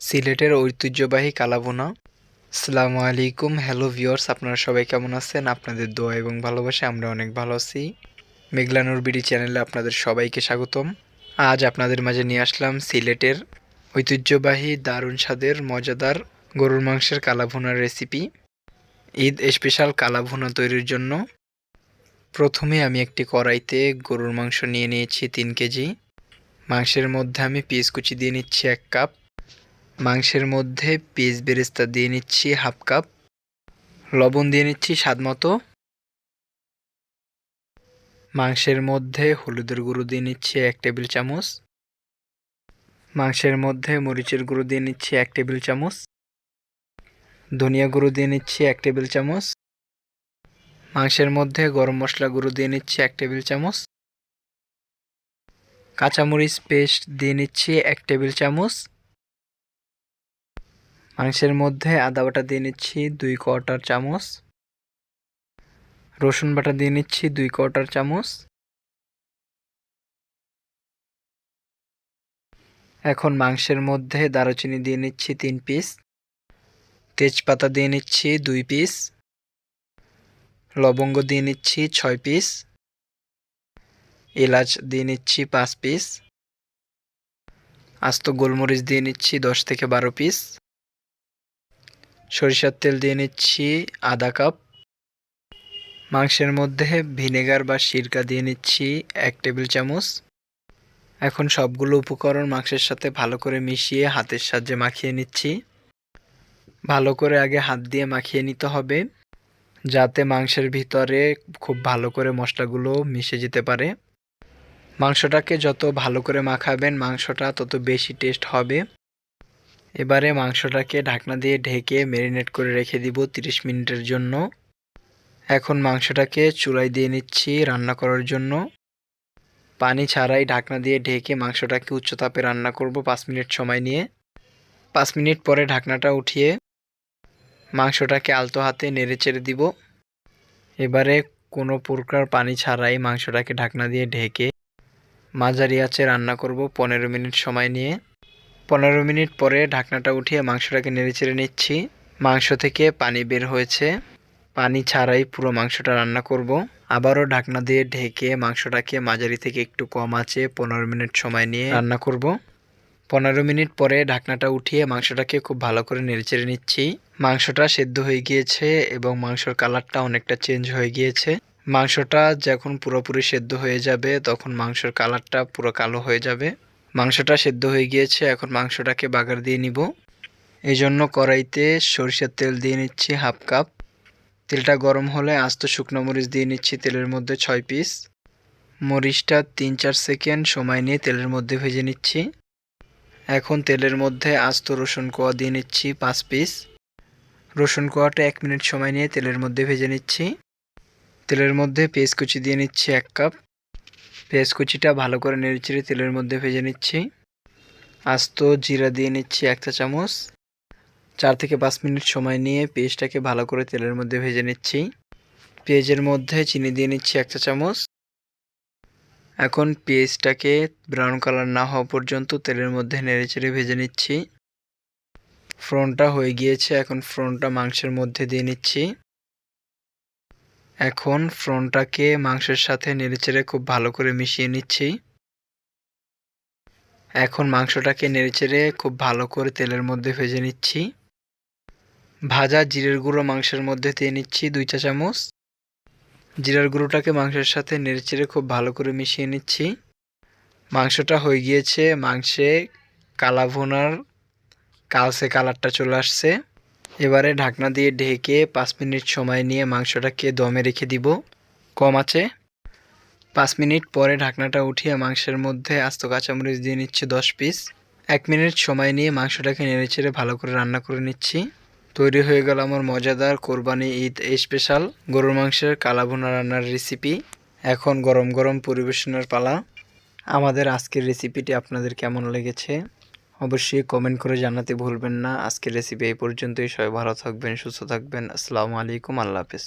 সিলেটের ঐতিহ্যবাহী কালাভুনা। আসসালামু আলাইকুম। হ্যালো ভিওর্স আপনারা সবাই কেমন আছেন? আপনাদের দোয়া এবং ভালোবাসা, আমরা অনেক ভালো আছি। মেঘলানুর বিডি চ্যানেলে আপনাদের সবাইকে স্বাগতম। আজ আপনাদের মাঝে নিয়ে আসলাম সিলেটের ঐতিহ্যবাহী দারুণ স্বাদের, মজাদার গরুর মাংসের কালাভুনার রেসিপি ঈদ স্পেশাল কালাভুনা তৈরির জন্য। প্রথমে আমি একটি কড়াইতে গরুর মাংস নিয়ে নিয়েছি তিন কেজি। মাংসের মধ্যে আমি পিস কুচি দিয়ে নিচ্ছি এক কাপ। মাংসের মধ্যে পিস বেরেস্তা দিয়ে নিচ্ছি হাফ কাপ। লবণ দিয়ে নিচ্ছি স্বাদ মতো। মাংসের মধ্যে হলুদের গুঁড়ো দিয়ে নিচ্ছি এক টেবিল চামচ। মাংসের মধ্যে মরিচের গুঁড়ো দিয়ে নিচ্ছি এক টেবিল চামচ। ধনিয়া গুঁড়ো দিয়ে নিচ্ছি এক টেবিল চামচ। মাংসের মধ্যে গরম মশলা গুঁড়ো দিয়ে নিচ্ছি এক টেবিল চামচ। কাঁচামরিচ পেস্ট দিয়ে নিচ্ছি এক টেবিল চামচ। মাংসের মধ্যে আদা বাটা দিয়ে নিচ্ছি দুই কোয়ার্টার চামচ। রসুন বাটা দিয়ে নিচ্ছি দুই কোয়ার্টার চামচ। এখন মাংসের মধ্যে দারুচিনি দিয়ে নিচ্ছি তিন পিস। তেজপাতা দিয়ে নিচ্ছি দুই পিস। লবঙ্গ দিয়ে নিচ্ছি ছয় পিস। এলাচ দিয়ে নিচ্ছি পাঁচ পিস। আস্ত গোলমরিচ দিয়ে নিচ্ছি দশ থেকে বারো পিস। সরিষার তেল দিয়ে নিচ্ছি আধা কাপ। মাংসের মধ্যে ভিনেগার বা সিরকা দিয়ে নিচ্ছি এক টেবিল চামচ। এখন সবগুলো উপকরণ মাংসের সাথে ভালো করে মিশিয়ে হাতের সাহায্যে মাখিয়ে নিচ্ছি। ভালো করে আগে হাত দিয়ে মাখিয়ে নিতে হবে, যাতে মাংসের ভিতরে খুব ভালো করে মশলাগুলো মিশে যেতে পারে। মাংসটাকে যত ভালো করে মাখাবেন, মাংসটা তত বেশি টেস্ট হবে। এবারে মাংসটাকে ঢাকনা দিয়ে ঢেকে ম্যারিনেট করে রেখে দিব 30 মিনিটের জন্য। এখন মাংসটাকে চুলায় দিয়ে নিচ্ছি রান্না করার জন্য। পানি ছাড়াই ঢাকনা দিয়ে ঢেকে মাংসটাকে উচ্চ তাপে রান্না করব পাঁচ মিনিট সময় নিয়ে। পাঁচ মিনিট পরে ঢাকনাটা উঠিয়ে মাংসটাকে আলতো হাতে নেড়ে চেড়ে দিব। এবারে কোনো প্রকার পানি ছাড়াই মাংসটাকে ঢাকনা দিয়ে ঢেকে মাঝারি আছে রান্না করব পনেরো মিনিট সময় নিয়ে। পনেরো মিনিট পরে ঢাকনাটা উঠিয়ে মাংসটাকে নেড়ে চেড়ে নিচ্ছি। মাংস থেকে পানি বের হয়েছে। পানি ছাড়াই পুরো মাংসটা রান্না করব। আবারও ঢাকনা দিয়ে ঢেকে মাংসটাকে মাঝারি থেকে একটু কম আছে পনেরো মিনিট সময় নিয়ে রান্না করব। পনেরো মিনিট পরে ঢাকনাটা উঠিয়ে মাংসটাকে খুব ভালো করে নেড়ে নেড়েচেড়ে নিচ্ছি। মাংসটা সেদ্ধ হয়ে গিয়েছে এবং মাংসর কালারটা অনেকটা চেঞ্জ হয়ে গিয়েছে। মাংসটা যখন পুরোপুরি সেদ্ধ হয়ে যাবে, তখন মাংসর কালারটা পুরো কালো হয়ে যাবে। মাংসটা সেদ্ধ হয়ে গিয়েছে, এখন মাংসটাকে বাগার দিয়ে নিব। এই জন্য কড়াইতে সরিষার তেল দিয়ে নিচ্ছি হাফ কাপ। তেলটা গরম হলে আস্ত শুকনো মরিচ দিয়ে নিচ্ছি তেলের মধ্যে ছয় পিস। মরিচটা তিন চার সেকেন্ড সময় নিয়ে তেলের মধ্যে ভেজে নিচ্ছি। এখন তেলের মধ্যে আস্ত রসুন কোয়া দিয়ে নিচ্ছি পাঁচ পিস। রসুন কোয়াটা এক মিনিট সময় নিয়ে তেলের মধ্যে ভেজে নিচ্ছি। তেলের মধ্যে পেঁয়াজ কুচি দিয়ে নিচ্ছি এক কাপ। পেঁয়াজ কুচিটা ভালো করে নেড়েচেড়ে তেলের মধ্যে ভেজে নিচ্ছি। আস্ত জিরা দিয়ে নিচ্ছি একটা চামচ। চার থেকে পাঁচ মিনিট সময় নিয়ে পেঁয়াজটাকে ভালো করে তেলের মধ্যে ভেজে নিচ্ছি। পেঁয়াজের মধ্যে চিনি দিয়ে নিচ্ছি একটা চামচ। এখন পেঁয়াজটাকে ব্রাউন কালার না হওয়া পর্যন্ত তেলের মধ্যে নেড়েচেড়ে ভেজে নিচ্ছি। ফ্রনটা হয়ে গিয়েছে, এখন ফ্রনটা মাংসের মধ্যে দিয়ে নিচ্ছি। এখন ফ্রনটাকে মাংসের সাথে নেড়েচেড়ে খুব ভালো করে মিশিয়ে নিচ্ছি। এখন মাংসটাকে নেড়েচেড়ে খুব ভালো করে তেলের মধ্যে ভেজে নিচ্ছি। ভাজা জিরের গুঁড়ো মাংসের মধ্যে দিয়ে নিচ্ছি দুই চা চামচ। জিরার গুঁড়োটাকে মাংসের সাথে নেড়েচেড়ে খুব ভালো করে মিশিয়ে নিচ্ছি। মাংসটা হয়ে গিয়েছে মাংসে কালা ভোনার কালসে কালারটা চলে আসছে। এবারে ঢাকনা দিয়ে ঢেকে পাঁচ মিনিট সময় নিয়ে মাংসটাকে দমে রেখে দিব। কম আছে। পাঁচ মিনিট পরে ঢাকনাটা উঠিয়ে মাংসের মধ্যে আস্ত কাঁচামরিচ দিয়ে নিচ্ছি দশ পিস। এক মিনিট সময় নিয়ে মাংসটাকে নেড়ে নেড়েচেড়ে ভালো করে রান্না করে নিচ্ছি। তৈরি হয়ে গেল আমার মজাদার কোরবানি ঈদ স্পেশাল গরুর মাংসের কালাভুনা রান্নার রেসিপি। এখন গরম গরম পরিবেশনের পালা। আমাদের আজকের রেসিপিটি আপনাদের কেমন লেগেছে? অবশ্যই কমেন্ট করে জানাতে ভুলবেন না। আজকের রেসিপি এই পর্যন্তই। সবাই ভালো থাকবেন, সুস্থ থাকবেন। আসসালামু আলাইকুম। আল্লাহ হাফেজ।